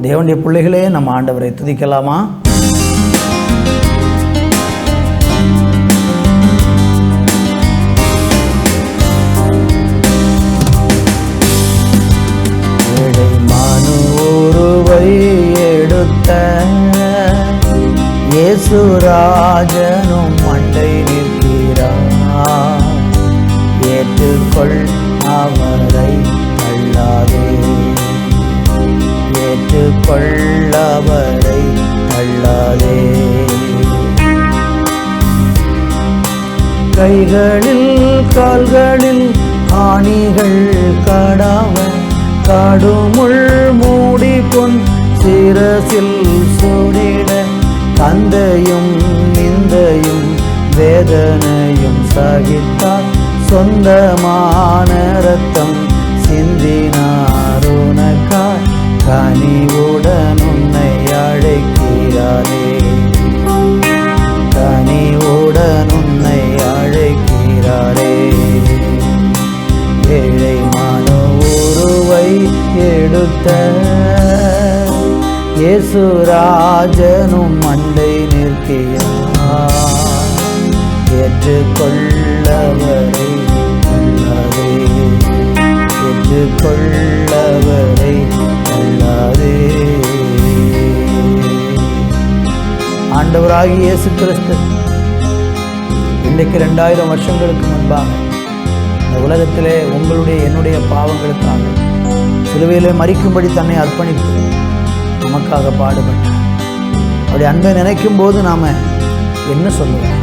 தேவனுடைய பிள்ளைகளே நம்ம ஆண்டவரை துதிக்கலாமா? எடுத்த இயேசுராஜனும் தள்ளவரை தள்ளாதே. கைகளில் கால்களில் ஆணிகள் காடாம காடுமுள் மூடி பொன் சிரசில் சூடிட தந்தையும் நிந்தையும் வேதனையும் சகித்தார். சொந்தமான ரத்தம் சிந்த எடுத்த இயேசுராஜனும் மண்டை நிற்கிறார் ஏற்றுக்கொள்ளவரை அல்லாதே. ஏற்றுக்கொள்ளவரை அல்லாதே. ஆண்டவராகி இயேசு கிறிஸ்து இன்றைக்கு ரெண்டாயிரம் வருஷங்களுக்கு முன்பாக உலகத்திலே உங்களுடைய என்னுடைய பாவங்களுக்காக. சிலுவையிலே மறிக்கும்படி தன்னை அர்ப்பணித்து நமக்காக பாடுபட்டார். அப்படி அன்பை நினைக்கும் போது நாம் என்ன சொல்லுவோம்?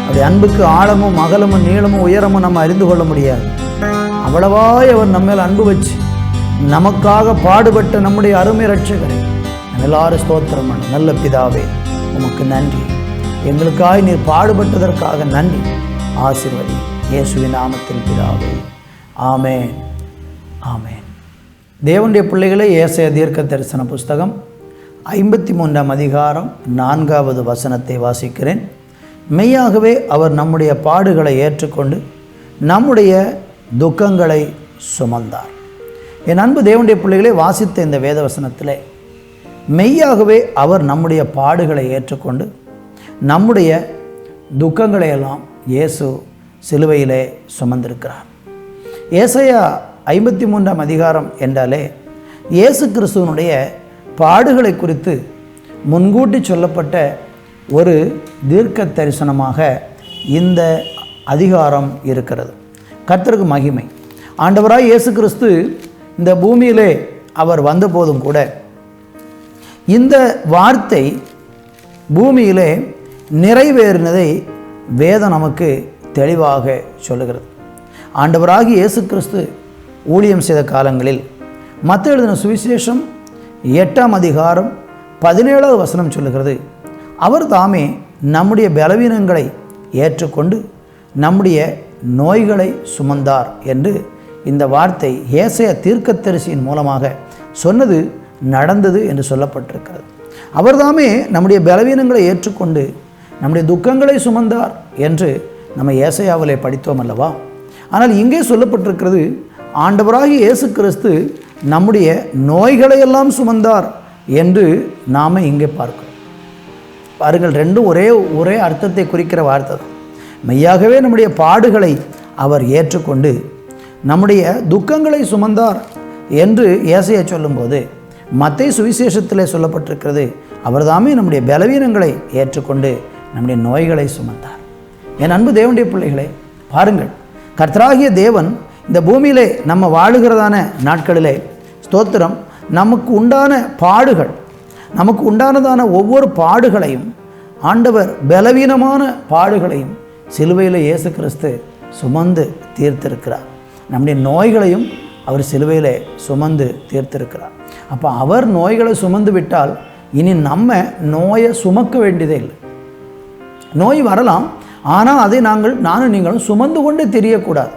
அப்படி அன்புக்கு ஆழமும் அகலமும் நீளமும் உயரமும் நம்ம அறிந்து கொள்ள முடியாது. அவ்வளவாய் அவர் நம்ம மேல் அன்பு வச்சு நமக்காக பாடுபட்ட நம்முடைய அருமை ரட்சகரை எல்லாரும் ஸ்தோத்திரமான நல்ல பிதாவே உமக்கு நன்றி. எங்களுக்காய் நீர் பாடுபட்டதற்காக நன்றி. ஆசிர்வதி. இயேசுவின் நாமத்தில் பிதாவே. ஆமேன். ஆமேன். தேவனுடைய பிள்ளைகளை ஏசைய தீர்க்க தரிசன புஸ்தகம் ஐம்பத்தி மூன்றாம் அதிகாரம் நான்காவது வசனத்தை வாசிக்கிறேன். மெய்யாகவே அவர் நம்முடைய பாடுகளை ஏற்றுக்கொண்டு நம்முடைய துக்கங்களை சுமந்தார். என் அன்பு தேவனுடைய பிள்ளைகளை வாசித்த இந்த வேத வசனத்தில் மெய்யாகவே அவர் நம்முடைய பாடுகளை ஏற்றுக்கொண்டு நம்முடைய துக்கங்களையெல்லாம் இயேசு சிலுவையிலே சுமந்திருக்கிறார். ஏசையா ஐம்பத்தி மூன்றாம் அதிகாரம் என்றாலே இயேசு கிறிஸ்துவனுடைய பாடுகளை குறித்து முன்கூட்டி சொல்லப்பட்ட ஒரு தீர்க்க தரிசனமாக இந்த அதிகாரம் இருக்கிறது. கர்த்தருக்கு மகிமை. ஆண்டவராக இயேசு கிறிஸ்து இந்த பூமியிலே அவர் வந்தபோதும் கூட இந்த வார்த்தை பூமியிலே நிறைவேறினதை வேதம் நமக்கு தெளிவாக சொல்லுகிறது. ஆண்டவராகி இயேசு கிறிஸ்து ஊழியம் செய்த காலங்களில் மற்ற எழுதின சுவிசேஷம் எட்டாம் அதிகாரம் பதினேழாவது வசனம் சொல்லுகிறது. அவர் தாமே நம்முடைய பலவீனங்களை ஏற்றுக்கொண்டு நம்முடைய நோய்களை சுமந்தார் என்று இந்த வார்த்தை ஏசைய தீர்க்கத்தரிசியின் மூலமாக சொன்னது நடந்தது என்று சொல்லப்பட்டிருக்கிறது. அவர்தாமே நம்முடைய பலவீனங்களை ஏற்றுக்கொண்டு நம்முடைய துக்கங்களை சுமந்தார் என்று நம்ம ஏசையாவிலே படித்தோம் அல்லவா? ஆனால் இங்கே சொல்லப்பட்டிருக்கிறது ஆண்டவராகி இயேசு கிறிஸ்து நம்முடைய நோய்களை எல்லாம் சுமந்தார் என்று நாம் இங்கே பார்க்கிறோம். பாருங்கள் ரெண்டும் ஒரே ஒரே அர்த்தத்தை குறிக்கிற வார்த்தை தான். மெய்யாகவே நம்முடைய பாடுகளை அவர் ஏற்றுக்கொண்டு நம்முடைய துக்கங்களை சுமந்தார் என்று இயேசையை சொல்லும்போது மத்தை சுவிசேஷத்தில் சொல்லப்பட்டிருக்கிறது அவர்தாமே நம்முடைய பலவீனங்களை ஏற்றுக்கொண்டு நம்முடைய நோய்களை சுமந்தார். என் அன்பு தேவனுடைய பிள்ளைகளே பாருங்கள். கர்த்தராகிய தேவன் இந்த பூமியிலே நம்ம வாழுகிறதான நாட்களிலே ஸ்தோத்திரம் நமக்கு உண்டான பாடுகள் நமக்கு உண்டானதான ஒவ்வொரு பாடுகளையும் ஆண்டவர் பலவீனமான பாடுகளையும் சிலுவையில் இயேசு கிறிஸ்து சுமந்து தீர்த்திருக்கிறார். நம்முடைய நோய்களையும் அவர் சிலுவையில் சுமந்து தீர்த்திருக்கிறார். அப்போ அவர் நோய்களை சுமந்து விட்டால் இனி நம்ம நோயை சுமக்க வேண்டியதே இல்லை. நோய் வரலாம் ஆனால் அதை நாங்கள் நானும் நீங்களும் சுமந்து கொண்டு தெரியக்கூடாது.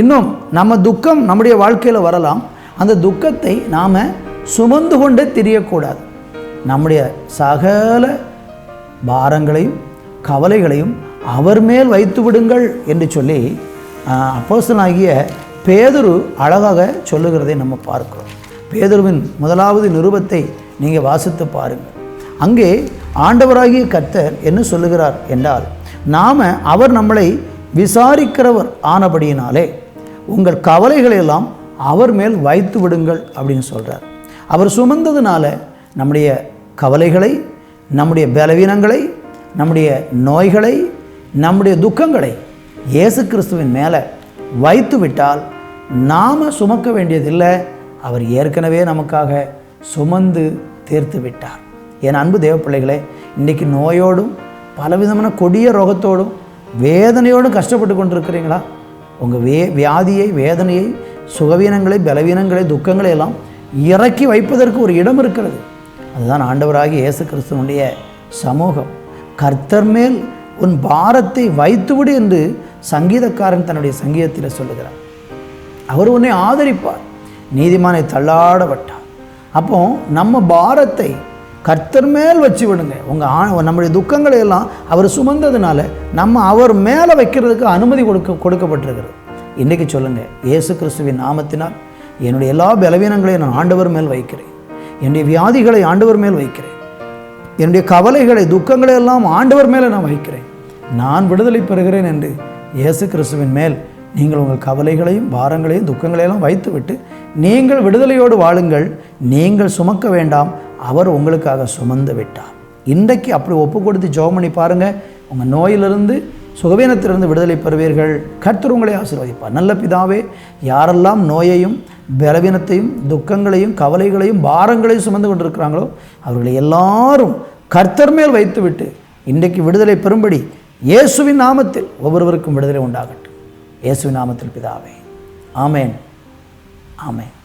இன்னும் நம்ம துக்கம் நம்முடைய வாழ்க்கையில் வரலாம். அந்த துக்கத்தை நாம் சுமந்து கொண்டு தெரியக்கூடாது. நம்முடைய சகல பாரங்களையும் கவலைகளையும் அவர் மேல் வைத்து விடுங்கள் என்று சொல்லி அப்போசனாகிய பேதுரு அழகாக சொல்லுகிறதை நம்ம பார்க்கிறோம். பேதுருவின் முதலாவது நிருபத்தை நீங்கள் வாசித்து பாருங்கள். அங்கே ஆண்டவராகிய கர்த்தர் என்ன சொல்லுகிறார் என்றால் நாம் அவர் நம்மளை விசாரிக்கிறவர் ஆனபடியினாலே உங்கள் கவலைகளை எல்லாம் அவர் மேல் வைத்து விடுங்கள் அப்படின்னு சொல்கிறார் அவர் சுமந்ததுனால நம்முடைய கவலைகளை நம்முடைய பலவீனங்களை நம்முடைய நோய்களை நம்முடைய துக்கங்களை இயேசு கிறிஸ்துவின் மேலே வைத்து விட்டால் நாம் சுமக்க வேண்டியதில்லை. அவர் ஏற்கனவே நமக்காக சுமந்து தீர்த்து விட்டார். என் அன்பு தேவ பிள்ளைகளே இன்றைக்கி நோயோடும் பலவிதமான கொடிய ரோகத்தோடும் வேதனையோடும் கஷ்டப்பட்டு கொண்டிருக்கிறீங்களா? உங்கள் வே வியாதியை வேதனையை சுகவீனங்களை பலவீனங்களை துக்கங்களை எல்லாம் இறக்கி வைப்பதற்கு ஒரு இடம் இருக்கிறது. அதுதான் ஆண்டவராகிய இயேசு கிறிஸ்துவனுடைய சமூகம். கர்த்தர் மேல் உன் பாரத்தை வைத்துவிடு என்று சங்கீதக்காரன் தன்னுடைய சங்கீதத்தில் சொல்லுகிறார் அவர் உன்னை ஆதரிப்பார் நீதிமானை தள்ளாட விட்டார் அப்போ நம்ம பாரத்தை கர்த்தர் மேல் வச்சு விடுங்க. உங்கள் ஆ நம்முடைய துக்கங்களை எல்லாம் அவர் சுமந்ததுனால நம்ம அவர் மேலே வைக்கிறதுக்கு அனுமதி கொடுக்க கொடுக்கப்பட்டிருக்கிறது. இன்றைக்கி சொல்லுங்கள் இயேசு கிறிஸ்துவின் நாமத்தினால் என்னுடைய எல்லா பலவீனங்களையும் நான் ஆண்டவர் மேல் வைக்கிறேன். என்னுடைய வியாதிகளை ஆண்டவர் மேல் வைக்கிறேன். என்னுடைய கவலைகளை துக்கங்களை எல்லாம் ஆண்டவர் மேலே நான் வைக்கிறேன். நான் விடுதலை பெறுகிறேன் என்று இயேசு கிறிஸ்துவின் மேல் நீங்கள் உங்கள் கவலைகளையும் பாரங்களையும் துக்கங்களையெல்லாம் வைத்துவிட்டு நீங்கள் விடுதலையோடு வாழுங்கள். நீங்கள் சுமக்க வேண்டாம். அவர் உங்களுக்காக சுமந்து விட்டார். இன்றைக்கு அப்படி ஒப்பு கொடுத்து ஜெபம் பண்ணி பாருங்கள் உங்கள் நோயிலிருந்து சுகவீனத்திலிருந்து விடுதலை பெறுவீர்கள். கர்த்தர் உங்களை ஆசீர்வதிப்பார். நல்ல பிதாவே யாரெல்லாம் நோயையும் பலவீனத்தையும் துக்கங்களையும் கவலைகளையும் பாரங்களையும் சுமந்து கொண்டிருக்கிறாங்களோ அவர்களை எல்லாரும் கர்த்தர் மேல் வைத்துவிட்டு இன்றைக்கு விடுதலை பெறும்படி இயேசுவின் நாமத்தில் ஒவ்வொருவருக்கும் விடுதலை உண்டாகட்டும். இயேசுவின் நாமத்தில் பிதாவே. ஆமேன். ஆமேன்.